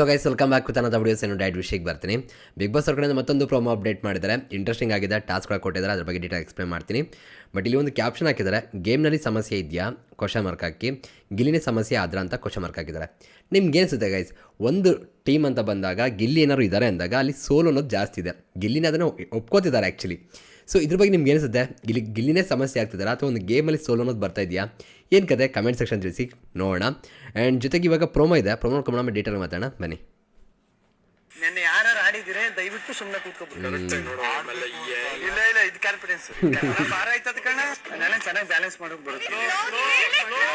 So guys welcome back with ಅನ್ನೋದು videos ಏನು diet ವಿಷಯಕ್ಕೆ ಬರ್ತೀನಿ. ಬಿಗ್ ಬಾಸ್ ಅವ್ರ ಮತ್ತೊಂದು ಪ್ರೋಮೋ ಅಪ್ಡೇಟ್ ಮಾಡಿದ್ದಾರೆ. ಇಂಟ್ರೆಸ್ಟಿಂಗ್ ಆಗಿದೆ ಟಾಸ್ಕ್ಗಳು ಕೊಟ್ಟಿದ್ದಾರೆ, ಅದ್ರ ಬಗ್ಗೆ ಡೀಟೇಲ್ ಎಕ್ಸ್ಪ್ಲೇನ್ ಮಾಡ್ತೀನಿ. ಬಟ್ ಇಲ್ಲಿ ಒಂದು ಕ್ಯಾಪ್ಷನ್ ಹಾಕಿದ್ದಾರೆ. ಗೇಮ್ನಲ್ಲಿ ಸಮಸ್ಯೆ ಇದೆಯಾ? ಕ್ವಶನ್ ಮಾರ್ಕ್ ಹಾಕಿ. ಗಿಲ್ಲಿನೇ ಸಮಸ್ಯೆ ಆದ್ರ ಅಂತ ಕ್ವಶನ್ ಮಾರ್ಕ್ ಹಾಕಿದ್ದಾರೆ. ನಿಮ್ಗೆ ಅನಿಸುತ್ತೆ ಗೈಸ್ ಒಂದು ಟೀಮ್ ಅಂತ ಬಂದಾಗ ಗಿಲ್ಲಿ ಏನಾದ್ರು ಇದ್ದಾರೆ ಅಂದಾಗ, ಅಲ್ಲಿ ಸೋಲು ಅನ್ನೋದು ಜಾಸ್ತಿ ಇದೆ. ಗಿಲ್ಲಿನ ಅದನ್ನು ಒಪ್ಕೋತಿದ್ದಾರೆ ಆ್ಯಕ್ಚುಲಿ ಸೊ ಇದ್ರ ಬಗ್ಗೆ ನಿಮ್ಗೆ ಏನಿಸುತ್ತೆ? ಗಿಲ್ಲಿ ಗಿಲ್ಲಿನೇ ಸಮಸ್ಯೆ ಆಗ್ತಿದ್ದಾರೆ ಅಥವಾ ಒಂದು ಗೇಮಲ್ಲಿ ಸೋಲು ಅನ್ನೋದು ಬರ್ತಾ ಇದೆಯಾ? ಏನು ಕತೆ? ಕಮೆಂಟ್ ಸೆಕ್ಷನ್ ತಿಳಿಸಿ ನೋಡೋಣ. ಆ್ಯಂಡ್ ಜೊತೆಗೆ ಇವಾಗ ಪ್ರೋಮೋ ಇದೆ. ಪ್ರೋಮೋ ನೋಡ್ಕೊಂಡು ಡೀಟೇಲ್ ಮಾತಾಡೋಣ. ಬನ್ನಿ. ಆಡಿದಿರೆ ದಯವಿಟ್ಟು ಸುಮ್ಮನೆ ಆಮೇಲೆ ಇಲ್ಲ ಇಲ್ಲ ಇದು ಕಾನ್ಫಿಡೆನ್ಸ್ ಭಾರ ಆಯ್ತದ ಕಣ? ನಾನು ಚೆನ್ನಾಗಿ ಬ್ಯಾಲೆನ್ಸ್ ಮಾಡಕ್ ಬರುತ್ತೆ.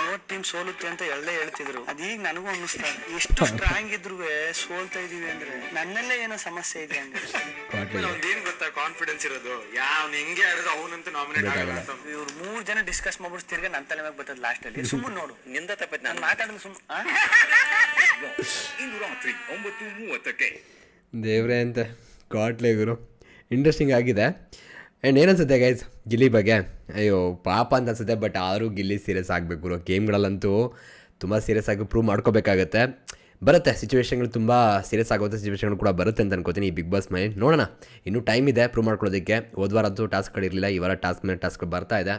ನೋಡ್ ಟೀಮ್ ಸೋಲುತ್ತೆ ಅಂತ ಎಲ್ಲೇ ಹೇಳ್ತಿದ್ರು. ಅದೀಗ ನನಗೂ ಅನ್ನಿಸ್ತಾ. ಎಷ್ಟು ಸ್ಟ್ರಾಂಗ್ ಇದ್ರು ಸೋಲ್ತಾ ಇದೀವಿ ಅಂದ್ರೆ? ನನ್ನಲ್ಲೇ ಏನೋ ಸಮಸ್ಯೆ ಇದೆ ಅಂದ್ರೆ? ಏನ್ ಗೊತ್ತಾ? ಕಾನ್ಫಿಡೆನ್ಸ್ ಇರೋದು. ಯಾವ ಹೆಂಗೆ ಆಡಿದ್ರು ಅವನಂತೂ ನಾಮಿನೇಟ್ ಆಗಲ್ಲ ಅಂತ ಇವ್ರು ಮೂರ್ ಜನ ಡಿಸ್ಕಸ್ ಮಾಡ್ಬಿಟ್ಟು ತಿರ್ಗ ನನ್ನ ತಲೆ ಮ್ಯಾಗ ಬರ್ತದ ಲಾಸ್ಟ್ ಅಲ್ಲಿ. ಸುಮ್ಮನೆ ನೋಡು. ನಿಂದ ತಪ್ಪೈತೆ ನಾನು ಮಾತಾಡಿದ್ರೆ ಸುಮ್ ಆ? ಇಂದು ರಾತ್ರಿ ಒಂಬತ್ತು ಮೂವತ್ತಕ್ಕೆ ದೇವ್ರೆ ಅಂತ ಕಾಟ್ಲೆ ಗುರು. ಇಂಟ್ರೆಸ್ಟಿಂಗ್ ಆಗಿದೆ. ಆ್ಯಂಡ್ ಏನನ್ಸುತ್ತೆ ಗೈಸ್ ಗಿಲ್ಲಿ ಬಗ್ಗೆ? ಅಯ್ಯೋ, ಪಾಪ ಅಂತ ಅನ್ಸುತ್ತೆ ಬಟ್ ಆದರೂ ಗಿಲ್ಲಿ ಸೀರಿಯಸ್ ಆಗಬೇಕು ಗುರು? ಗೇಮ್ಗಳಲ್ಲಂತೂ ತುಂಬ ಸೀರಿಯಸ್ ಆಗಿ ಪ್ರೂವ್ ಮಾಡ್ಕೋಬೇಕಾಗತ್ತೆ. ಬರುತ್ತೆ ಸಿಚುವೇಶನ್ಗಳು ತುಂಬ ಸೀರಿಯಸ್ ಆಗುವಂಥ ಸಿಚುವೇಶನ್ಗಳು ಕೂಡ ಬರುತ್ತೆ ಅಂತ ಅನ್ಕೋತೀನಿ ಈ ಬಿಗ್ ಬಾಸ್ ಮೈ ನೋಡೋಣ, ಇನ್ನೂ ಟೈಮ್ ಇದೆ ಪ್ರೂವ್ ಮಾಡ್ಕೊಳ್ಳೋದಕ್ಕೆ. ಹೋದ್ವಾರ ಅಂತೂ ಟಾಸ್ಕ್ಗಳಿರಲಿಲ್ಲ ಇವರ ಟಾಸ್ಕ್ ಮೇಲೆ ಟಾಸ್ಕ್ ಬರ್ತಾ ಇದೆ.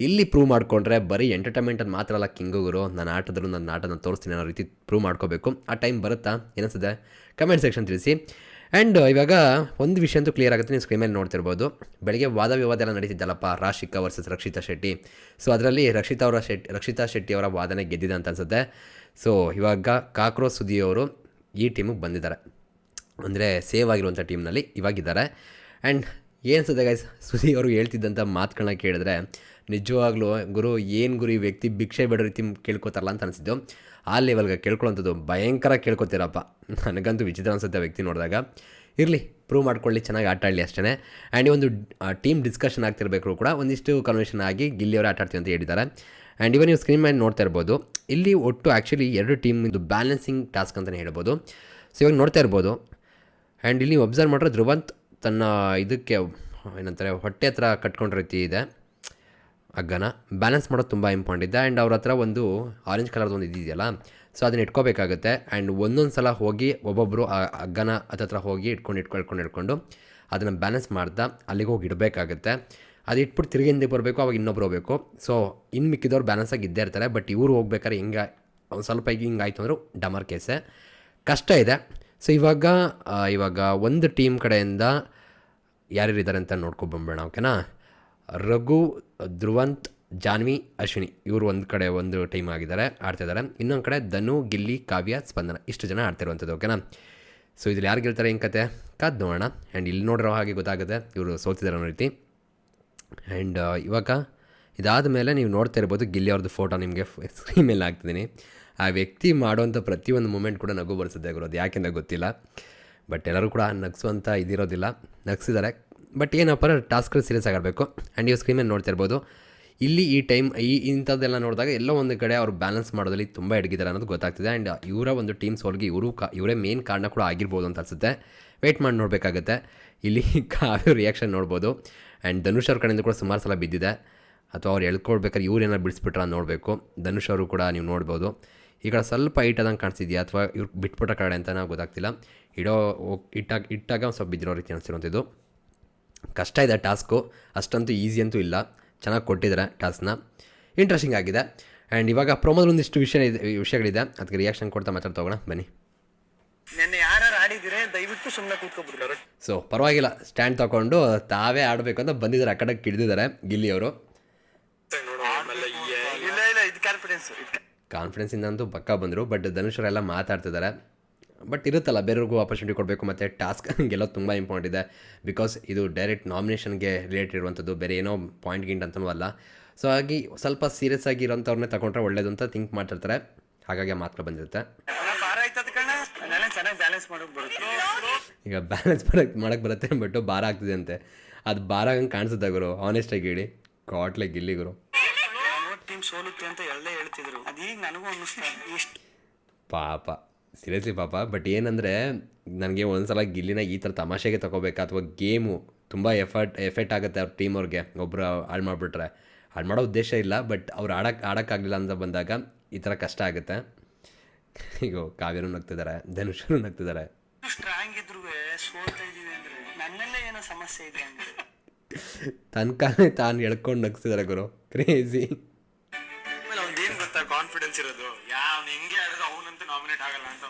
ಇಲ್ಲಿ ಪ್ರೂವ್ ಮಾಡಿಕೊಂಡ್ರೆ ಬರೀ ಎಂಟರ್ಟೈನ್ಮೆಂಟ್ ಅಂತ ಮಾತ್ರ ಅಲ್ಲ ಕಿಂಗುಗುರು ನನ್ನ ಆಟದ್ರು ನನ್ನ ಆಟನ ತೋರಿಸ್ತೀನಿ ಅನ್ನೋ ರೀತಿ ಪ್ರೂವ್ ಮಾಡ್ಕೋಬೇಕು. ಆ ಟೈಮ್ ಬರುತ್ತಾ? ಏನಿಸ್ತದೆ ಕಮೆಂಟ್ ಸೆಕ್ಷನ್ ತಿಳಿಸಿ. ಆ್ಯಂಡ್ ಇವಾಗ ಒಂದು ವಿಷಯ ಅಂತೂ ಕ್ಲಿಯರ್ ಆಗುತ್ತೆ, ನೀವು ಸ್ಕ್ರೀನ್ ಮೇಲೆ ನೋಡ್ತಿರ್ಬೋದು. ಬೆಳಗ್ಗೆ ವಾದ ವಿವಾದ ಎಲ್ಲ ನಡೀತಿದ್ದಲ್ಲಪ್ಪ ರಾಶಿಕಾ ವರ್ಸಸ್ ರಕ್ಷಿತಾ ಶೆಟ್ಟಿ. ಸೊ ಅದರಲ್ಲಿ ರಕ್ಷಿತಾ ಅವರ ಶೆಟ್ಟಿ ರಕ್ಷಿತಾ ಶೆಟ್ಟಿ ಅವರ ವಾದನೆ ಗೆದ್ದಿದೆ ಅಂತ ಅನ್ಸುತ್ತೆ. ಸೊ ಇವಾಗ ಕಾಕ್ರೋಚ್ ಸುದಿಯವರು ಈ ಟೀಮಿಗೆ ಬಂದಿದ್ದಾರೆ. ಅಂದರೆ ಸೇವ್ ಆಗಿರುವಂಥ ಟೀಮ್ನಲ್ಲಿ ಇವಾಗಿದ್ದಾರೆ. ಆ್ಯಂಡ್ ಏನಿಸುತ್ತೆ ಗೈಸ್ ಸುದಿ ಅವರು ಹೇಳ್ತಿದ್ದಂಥ ಮಾತುಗಳನ್ನ ಕೇಳಿದ್ರೆ ನಿಜವಾಗ್ಲೂ ಗುರು, ಏನು ಗುರು ಈ ವ್ಯಕ್ತಿ ಭಿಕ್ಷೆ ಬೇಡ ರೀತಿ ಕೇಳ್ಕೊತಾರಲ್ಲ ಅಂತ ಅನಿಸಿದ್ದು. ಆ ಲೆವೆಲ್ಗೆ ಕೇಳ್ಕೊಳ್ಳೋಂಥದ್ದು ಭಯಂಕರ ಕೇಳ್ಕೊತೀರಪ್ಪ. ನನಗಂತೂ ವಿಚಿತ್ರ ಅನಿಸುತ್ತೆ ವ್ಯಕ್ತಿ ನೋಡಿದಾಗ. ಇರಲಿ ಪ್ರೂವ್ ಮಾಡ್ಕೊಳ್ಳಿ, ಚೆನ್ನಾಗಿ ಆಟ ಆಡಲಿ ಅಷ್ಟೇ ಆ್ಯಂಡ್ ಒಂದು ಟೀಮ್ ಡಿಸ್ಕಷನ್ ಆಗ್ತಿರಬೇಕು ಕೂಡ ಒಂದಿಷ್ಟು ಕನ್ವೆನ್ಷನ್ ಆಗಿ ಗಿಲ್ಲಿಯವರು ಆಟ ಆಡ್ತೀವಿ ಅಂತ ಹೇಳಿದ್ದಾರೆ. ಆ್ಯಂಡ್ ಇವನ್ ನೀವು ಸ್ಕ್ರೀನ್ ಮೇಲೆ ನೋಡ್ತಾ ಇರ್ಬೋದು. ಇಲ್ಲಿ ಒಟ್ಟು ಆ್ಯಕ್ಚುಲಿ ಎರಡು ಟೀಮ್ ಇದು ಬ್ಯಾಲೆನ್ಸಿಂಗ್ ಟಾಸ್ಕ್ ಅಂತಲೇ ಹೇಳ್ಬೋದು. ಸೊ ಇವಾಗ ನೋಡ್ತಾ ಇರ್ಬೋದು. ಆ್ಯಂಡ್ ಇಲ್ಲಿ ನೀವು ಅಬ್ಸರ್ವ್ ಮಾಡಿದ್ರೆ ಧ್ರುವಂತ್ ತನ್ನ ಇದಕ್ಕೆ, ಏನಂತಾರೆ, ಹೊಟ್ಟೆ ಹತ್ರ ಕಟ್ಕೊಂಡ ರೀತಿ ಇದೆ. ಹಗ್ಗನ ಬ್ಯಾಲೆನ್ಸ್ ಮಾಡೋದು ತುಂಬ ಇಂಪಾರ್ಟೆಂಟ್ ಇದೆ. ಆ್ಯಂಡ್ ಅವ್ರ ಹತ್ರ ಒಂದು ಆರೆಂಜ್ ಕಲರ್ದು ಒಂದು ಇದೆಯಲ್ಲ ಸೊ ಅದನ್ನ ಇಟ್ಕೋಬೇಕಾಗುತ್ತೆ. ಆ್ಯಂಡ್ ಒಂದೊಂದು ಸಲ ಹೋಗಿ ಒಬ್ಬೊಬ್ಬರು ಆ ಹಗ್ಗನ ಹತ್ತತ್ರ ಹೋಗಿ ಇಟ್ಕೊಂಡು ಇಟ್ಕೊಂಡು ಇಟ್ಕೊಂಡು ಇಟ್ಕೊಂಡು ಅದನ್ನು ಬ್ಯಾಲೆನ್ಸ್ ಮಾಡ್ತಾ ಅಲ್ಲಿಗೆ ಹೋಗಿ ಇಡಬೇಕಾಗುತ್ತೆ. ಅದು ಇಟ್ಬಿಟ್ಟು ತಿರುಗಿ ಹಿಂದೆ ಬರಬೇಕು, ಅವಾಗ ಇನ್ನೊಬ್ರು ಹೋಗಬೇಕು. ಸೊ ಇನ್ನು ಮಿಕ್ಕಿದವ್ರು ಬ್ಯಾಲೆನ್ಸ್ ಆಗಿ ಇದ್ದೇ ಇರ್ತಾರೆ ಬಟ್ ಇವರು ಹೋಗ್ಬೇಕಾದ್ರೆ ಹಿಂಗೆ ಒಂದು ಸ್ವಲ್ಪ ಈಗ ಹಿಂಗೆ ಆಯಿತು ಅಂದ್ರೆ ಡಮರ್ ಕೇಸೆ. ಕಷ್ಟ ಇದೆ. ಸೊ ಇವಾಗ ಇವಾಗ ಒಂದು ಟೀಮ್ ಕಡೆಯಿಂದ ಯಾರ್ಯಾರಿದ್ದಾರೆ ಅಂತ ನೋಡ್ಕೊಬಂಬೇಡ ಓಕೆನಾ ರಘು, ಧ್ರುವಂತ್, ಜಾನ್ವಿ, ಅಶ್ವಿನಿ ಇವರು ಒಂದು ಕಡೆ ಒಂದು ಟೀಮ್ ಆಗಿದ್ದಾರೆ ಆಡ್ತಿದ್ದಾರೆ ಇನ್ನೊಂದು ಕಡೆ ಧನು, ಗಿಲ್ಲಿ, ಕಾವ್ಯ, ಸ್ಪಂದನ ಇಷ್ಟು ಜನ ಆಡ್ತಿರುವಂಥದ್ದು ಓಕೆನಾ ಸೊ ಇದ್ರಲ್ಲಿ ಯಾರು ಗೆಲ್ತಾರೆ ಏನು ಕತೆ? ಕಾದ್ ನೋಡೋಣ. ಆ್ಯಂಡ್ ಇಲ್ಲಿ ನೋಡಿರೋ ಹಾಗೆ ಗೊತ್ತಾಗುತ್ತೆ, ಇವರು ಸೋತಿದ್ದಾರೆ ಅನ್ನೋ ರೀತಿ. ಆ್ಯಂಡ್ ಇವಾಗ ಇದಾದ ಮೇಲೆ ನೀವು ನೋಡ್ತಾ ಇರ್ಬೋದು, ಗಿಲ್ಲಿ ಅವ್ರದ್ದು ಫೋಟೋ ನಿಮಗೆ ಸ್ಕ್ರೀನ್ ಮೇಲೆ ಹಾಕ್ತಿದ್ದೀನಿ. ಆ ವ್ಯಕ್ತಿ ಮಾಡುವಂಥ ಪ್ರತಿಯೊಂದು ಮೂಮೆಂಟ್ ಕೂಡ ನಗು ಬರಿಸುತ್ತೆ ಗುರು, ಅದು ಯಾಕೆಂದ ಗೊತ್ತಿಲ್ಲ. ಬಟ್ ಎಲ್ಲರೂ ಕೂಡ ನಗ್ಸುವಂಥ ಇದಿರೋದಿಲ್ಲ. ನಗಿಸಿದ್ದಾರೆ. ಬಟ್ ಏನಪ್ಪ ಟಾಸ್ಕ್ಗಳು ಸೀರಿಯಸ್ ಆಗಿರಬೇಕು. ಆ್ಯಂಡ್ ನೀವು ನೋಡ್ತಾ ಇರ್ಬೋದು. ಇಲ್ಲಿ ಈ ಟೈಮ್, ಈ ಇಂಥದ್ದೆಲ್ಲ ನೋಡಿದಾಗ ಎಲ್ಲೋ ಒಂದು ಕಡೆ ಅವ್ರು ಬ್ಯಾಲೆನ್ಸ್ ಮಾಡೋದಲ್ಲಿ ತುಂಬ ಹಿಡಿಗಿದ್ದಾರೆ ಅನ್ನೋದು ಗೊತ್ತಾಗ್ತಿದೆ. ಆ್ಯಂಡ್ ಇವರ ಒಂದು ಟೀಮ್ ಸೋಲ್ಗೆ ಇವರು ಇವರೇ ಮೇನ್ ಕಾರಣ ಕೂಡ ಆಗಿರ್ಬೋದು ಅಂತ ಅನಿಸುತ್ತೆ. ವೆಯ್ಟ್ ಮಾಡಿ ನೋಡಬೇಕಾಗತ್ತೆ. ಇಲ್ಲಿ ಕಾವ್ಯ ರಿಯಾಕ್ಷನ್ ನೋಡ್ಬೋದು. ಆ್ಯಂಡ್ ಧನುಷ್ ಅವ್ರ ಕಡೆಯಿಂದ ಕೂಡ ಸುಮಾರು ಸಲ ಬಿದ್ದಿದೆ. ಅಥವಾ ಅವ್ರು ಎಳ್ಕೊಳ್ಬೇಕಾದ್ರೆ ಇವ್ರು ಏನಾರು ಬಿಡಿಸ್ಬಿಟ್ರ ನೋಡಬೇಕು. ಧನುಷ್ ಅವರು ಕೂಡ ನೀವು ನೋಡ್ಬೋದು. ಈ ಕಡೆ ಸ್ವಲ್ಪ ಇಟ್ಟದಂಗೆ ಕಾಣಿಸಿದ್ಯಾ ಅಥವಾ ಇವ್ರು ಬಿಟ್ಬಿಟ್ಟ ಕಡೆ ಅಂತ ನಾವು ಗೊತ್ತಾಗ್ತಿಲ್ಲ. ಇಡೋ, ಇಟ್ಟಾಗ ಇಟ್ಟಾಗ ಸ್ವಲ್ಪ ಬಿದ್ದಿರೋ ರೀತಿ ಅನಿಸ್ತಿರೋಂಥದ್ದು ಕಷ್ಟ ಇದೆ ಟಾಸ್ಕು. ಅಷ್ಟಂತೂ ಈಸಿ ಅಂತೂ ಇಲ್ಲ. ಚೆನ್ನಾಗಿ ಕೊಟ್ಟಿದ್ದಾರೆ ಟಾಸ್ಕ್ನ. ಇಂಟ್ರೆಸ್ಟಿಂಗ್ ಆಗಿದೆ. ಆ್ಯಂಡ್ ಇವಾಗ ಪ್ರೊಮೋದಲ್ಲಿ ಒಂದಿಷ್ಟು ವಿಷಯ ಇದೆ ವಿಷಯಗಳಿದೆ. ಅದಕ್ಕೆ ರಿಯಾಕ್ಷನ್ ಕೊಡ್ತಾ ಮಾತಾಡ್ತಾ ಹೋಗೋಣ. ಬನ್ನಿ. ನೆನ್ನೆ ಯಾರು ಆಡಿದಿರೆ ದಯವಿಟ್ಟು ಸುಮ್ಮನೆ ಕೂತ್ಕೊಬಿಟ್ಟು ಸೊ ಪರವಾಗಿಲ್ಲ. ಸ್ಟ್ಯಾಂಡ್ ತಗೊಂಡು ತಾವೇ ಆಡಬೇಕು ಅಂತ ಬಂದಿದ್ದಾರೆ. ಆ ಕಡೆ ಹಿಡಿದಿದ್ದಾರೆ ಗಿಲ್ಲಿ ಅವರು. ಇಲ್ಲ ಇಲ್ಲ ಇದು ಕಾನ್ಫಿಡೆನ್ಸ್ ಕಾನ್ಫಿಡೆನ್ಸಿಂದ ಅಂತೂ ಪಕ್ಕ ಬಂದರು. ಬಟ್ ಧನುಷರೆಲ್ಲ ಮಾತಾಡ್ತಿದ್ದಾರೆ. ಬಟ್ ಇರುತ್ತಲ್ಲ ಬೇರೆಯವ್ರಿಗೂ ಆಪರ್ಚುನಿಟಿ ಕೊಡಬೇಕು ಮತ್ತು ಟಾಸ್ಕ್ ಗೆಲ್ಲೋದು ತುಂಬ ಇಂಪಾರ್ಟೆಂಟ್ ಇದೆ. ಬಿಕಾಸ್ ಇದು ಡೈರೆಕ್ಟ್ ನಾಮಿನೇಷನ್ಗೆ ರಿಲೇಟೆಡ್ ಇರುವಂಥದ್ದು ಬೇರೆ ಏನೋ ಪಾಯಿಂಟ್ ಗಿಂಟ್ ಅಂತಲೂ ಅಲ್ಲ. ಸೊ ಹಾಗಾಗಿ ಸ್ವಲ್ಪ ಸೀರಿಯಸ್ ಆಗಿ ಇರೋಂಥವ್ರನ್ನೇ ತಗೊಂಡ್ರೆ ಒಳ್ಳೇದು ಅಂತ ಥಿಂಕ್ ಮಾಡ್ತಿರ್ತಾರೆ. ಹಾಗಾಗಿ ಮಾತ್ರ ಬಂದಿರುತ್ತೆ. ಚೆನ್ನಾಗಿ ಬ್ಯಾಲೆನ್ಸ್ ಮಾಡಕ್ ಈಗ ಬ್ಯಾಲೆನ್ಸ್ ಮಾಡಕ್ಕೆ ಮಾಡಕ್ಕೆ ಬರುತ್ತೆ ಅಂದ್ಬಿಟ್ಟು ಭಾರ ಆಗ್ತಿದೆ ಅಂತೆ ಅದು ಭಾರ ಹಂಗೆ ಕಾಣಿಸುತ್ತೆ ಗುರು? ಆನೆಸ್ಟಾಗಿ ಹೇಳಿ. ಕಾಟ್ಲೆ ಗಿಲ್ಲಿ ಗುರು. ಅಂತ ಎಲ್ಲೇ ಹೇಳ್ತಿದ್ರು. ಅದೀಗ ನನಗೂ ಅನ್ನಿಸ್ತಾ ಇಷ್ಟು ಪಾಪ. ಸೀರಿಯಸ್ಲಿ ಪಾಪ ಬಟ್ ಏನಂದರೆ ನನಗೆ ಒಂದ್ಸಲ ಗಿಲ್ಲಿನ ಈ ಥರ ತಮಾಷೆಗೆ ತೊಗೋಬೇಕಾ ಅಥವಾ ಗೇಮು ತುಂಬ ಎಫರ್ಟ್ ಎಫೆಕ್ಟ್ ಆಗುತ್ತೆ ಅವ್ರ ಟೀಮ್ ಅವ್ರಿಗೆ. ಒಬ್ಬರು ಹಾಳು ಮಾಡಿಬಿಟ್ರೆ. ಹಾಳು ಮಾಡೋ ಉದ್ದೇಶ ಇಲ್ಲ ಬಟ್ ಅವ್ರು ಆಡೋಕ್ಕೆ ಆಡೋಕ್ಕಾಗಲಿಲ್ಲ ಅಂತ ಬಂದಾಗ ಈ ಥರ ಕಷ್ಟ ಆಗುತ್ತೆ. ಈಗ ಕಾವ್ಯರು ನಗ್ತಿದ್ದಾರೆ ಧನುಷನು ನಗ್ತಿದ್ದಾರೆ ಏನೋ ಸಮಸ್ಯೆ ಇದೆ ತನ್ನ ಕಾಲೇ ತಾನು ಎಳ್ಕೊಂಡು ನಗ್ತಿದ್ದಾರೆ ಗುರು. ಕ್ರೇಜಿ ಏನ್ ಗೊತ್ತಾ ಕಾನ್ಫಿಡೆನ್ಸ್ ಇರೋದು? ಯಾ ಅವ್ನ್ ಹೆಂಗೆ ಆಡಿದ್ರು ಅವನಂತೂ ನಾಮಿನೇಟ್ ಆಗಲ್ಲ ಅಂತ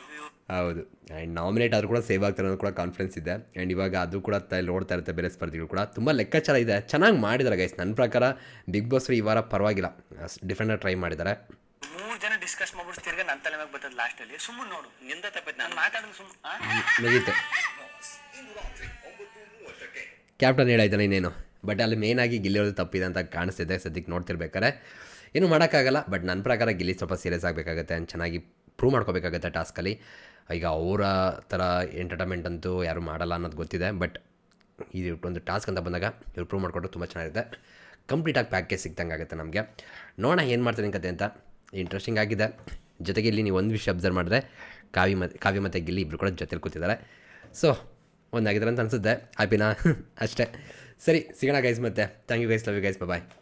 ಹೌದು. ಆ್ಯಂಡ್ ನಾಮಿನೇಟ್ ಆದರೂ ಕೂಡ ಸೇವ್ ಆಗ್ತಾರೆ ಅನ್ನೋದು ಕೂಡ ಕಾನ್ಫಿಡೆನ್ಸ್ ಇದೆ. ಆ್ಯಂಡ್ ಇವಾಗ ಅದು ಕೂಡ ತ ನೋಡ್ತಾ ಇರುತ್ತೆ ಬೇರೆ ಸ್ಪರ್ಧಿಗಳು ಕೂಡ. ತುಂಬ ಲೆಕ್ಕಾಚಾರ ಇದೆ. ಚೆನ್ನಾಗಿ ಮಾಡಿದ್ದಾರೆ ಗೈಸ್ ನನ್ನ ಪ್ರಕಾರ ಬಿಗ್ ಬಾಸ್ ಈ ವಾರ ಪರವಾಗಿಲ್ಲ. ಡಿಫ್ರೆಂಟಾಗಿ ಟ್ರೈ ಮಾಡಿದ್ದಾರೆ ಮೂರು ಜನ ಡಿಸ್ಕಸ್ ಮಾಡ್ಬಿಟ್ಟು ತಿರ್ಗಾ ನನ್ನ ತಲೆ ಮ್ಯಾಗ ಬರ್ತದೆ ಲಾಸ್ಟ್ ಅಲ್ಲಿ. ಸುಮ್ಮನೆ ನೋಡು. ನಿಂದ ತಪ್ಪೈತೆ ನಾನು. ಮಾತಾಡೋದು ಸುಮ್ಮನೆ ಮುಗೀತೆ. ಕ್ಯಾಪ್ಟನ್ ಹೇಳಾಯ್ತಾನೆ ಇನ್ನೇನು? ಬಟ್ ಅಲ್ಲಿ ಮೇಯ್ನಾಗಿ ಗಿಲ್ಲಿರೋದು ತಪ್ಪಿದೆ ಅಂತ ಕಾಣಿಸ್ತಿದೆ. ಸದ್ಯಕ್ಕೆ ನೋಡ್ತಿರ್ಬೇಕಾರೆ ಏನು ಮಾಡೋಕ್ಕಾಗಲ್ಲ, ಬಟ್ ನನ್ನ ಪ್ರಕಾರ ಗಿಲ್ಲಿ ಸ್ವಲ್ಪ ಸೀರಿಯಸ್ ಆಗಬೇಕಾಗತ್ತೆ ಆ್ಯಂಡ್ ಚೆನ್ನಾಗಿ ಪ್ರೂವ್ ಮಾಡ್ಕೋಬೇಕಾಗತ್ತೆ ಟಾಸ್ಕಲ್ಲಿ ಈಗ ಅವರ ಥರ ಎಂಟರ್ಟೈನ್ಮೆಂಟ್ ಅಂತೂ ಯಾರು ಮಾಡಲ್ಲ ಅನ್ನೋದು ಗೊತ್ತಿದೆ ಬಟ್ ಇದು ಒಂದು ಟಾಸ್ಕ್ ಅಂತ ಬಂದಾಗ ಇವ್ರು ಪ್ರೂವ್ ಮಾಡಿಕೊಟ್ರೆ ತುಂಬ ಚೆನ್ನಾಗಿರುತ್ತೆ. ಕಂಪ್ಲೀಟಾಗಿ ಪ್ಯಾಕೇಜ್ ಸಿಗ್ದಂಗೆ ಆಗುತ್ತೆ ನಮಗೆ. ನೋಡೋಣ ಏನು ಮಾಡ್ತೀನಿ ಕತೆ ಅಂತ. ಇಂಟ್ರೆಸ್ಟಿಂಗ್ ಆಗಿದೆ. ಜೊತೆಗೆ ಇಲ್ಲಿ ನೀವು ಒಂದು ವಿಷಯ ಅಬ್ಸರ್ವ್ ಮಾಡಿದ್ರೆ ಕಾವಿ ಮತ್ತು ಕಾವ್ಯ ಮತ್ತು ಗಿಲ್ಲಿ ಇಬ್ಬರು ಕೂಡ ಜೊತೆಲಿ ಕೂತಿದ್ದಾರೆ. ಸೊ ಒಂದಾಗಿದ್ದಾರೆ ಅಂತ ಅನಿಸುತ್ತೆ. ಹ್ಯಾಪಿನಾ ಅಷ್ಟೇ. ಸರಿ, ಸಿಗೋಣ ಗೈಸ್ ಮತ್ತೆ. Thank you guys love you guys bye